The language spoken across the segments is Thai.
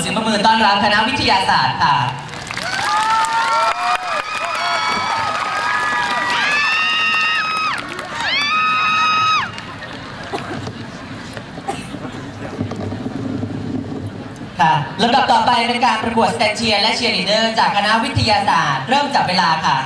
เสียงประมือต้อนรับคณะวิทยาศาสตร์ค่ะ ค่ะลำดับต่อไปเป็นการประกวดสแตนเชียร์และเชียร์ลีเดอร์ จากคณะวิทยาศาสตร์ เริ่มจับเวลาค่ะ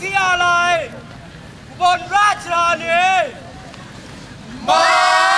ที่อะไรบนราชธานีมา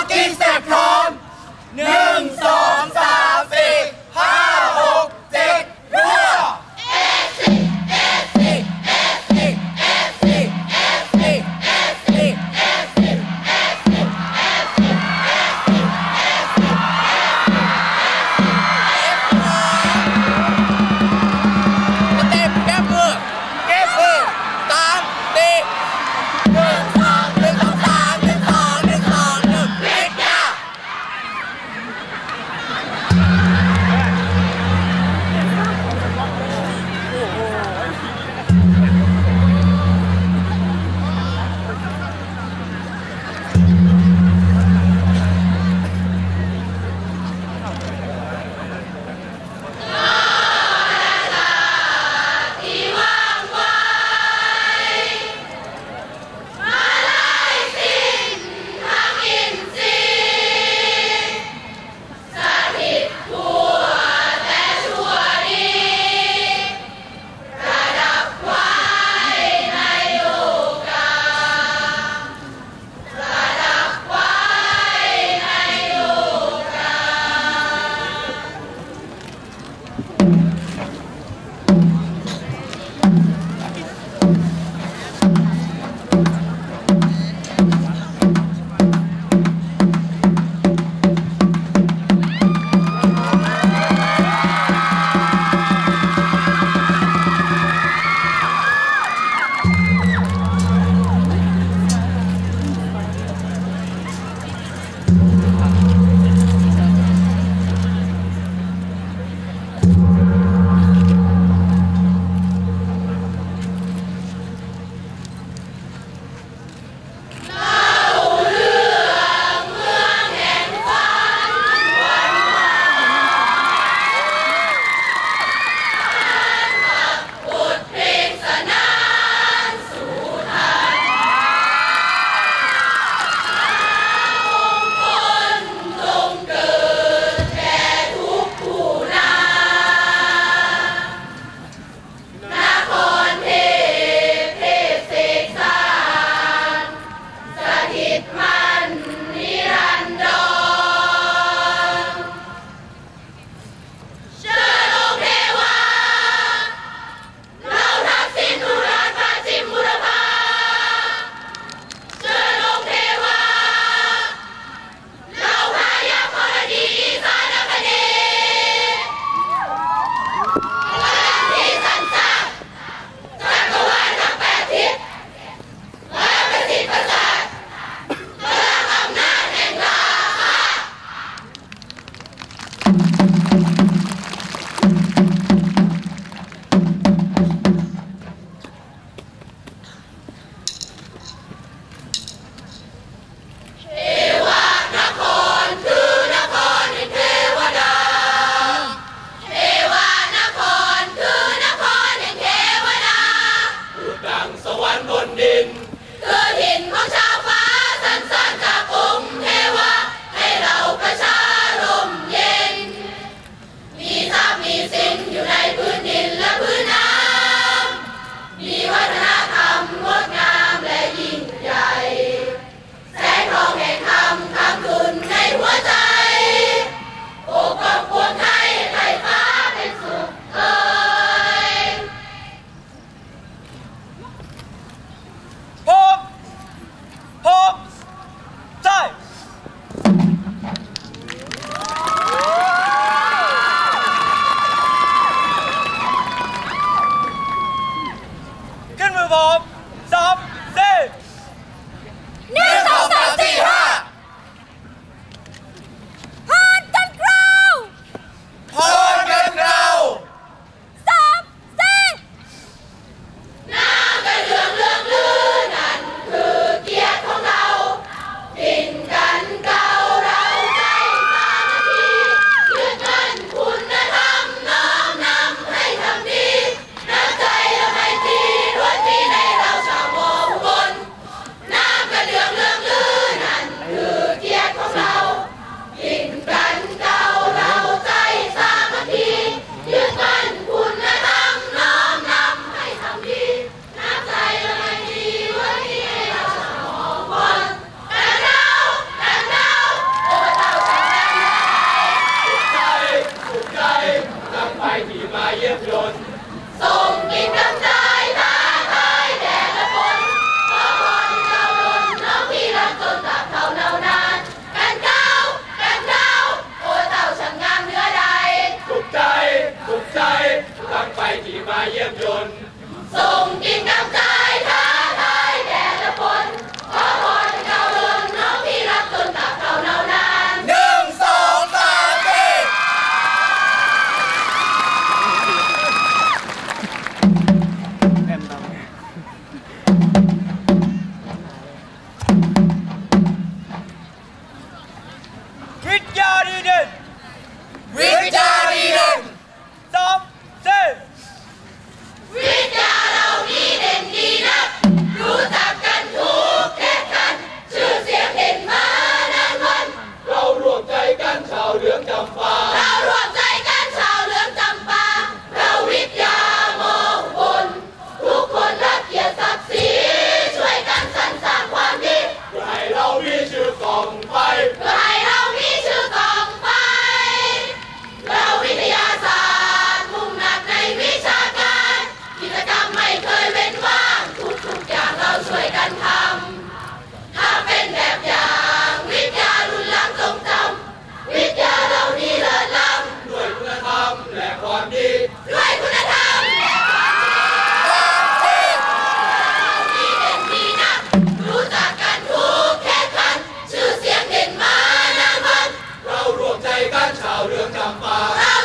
Don't keep that รวมใจ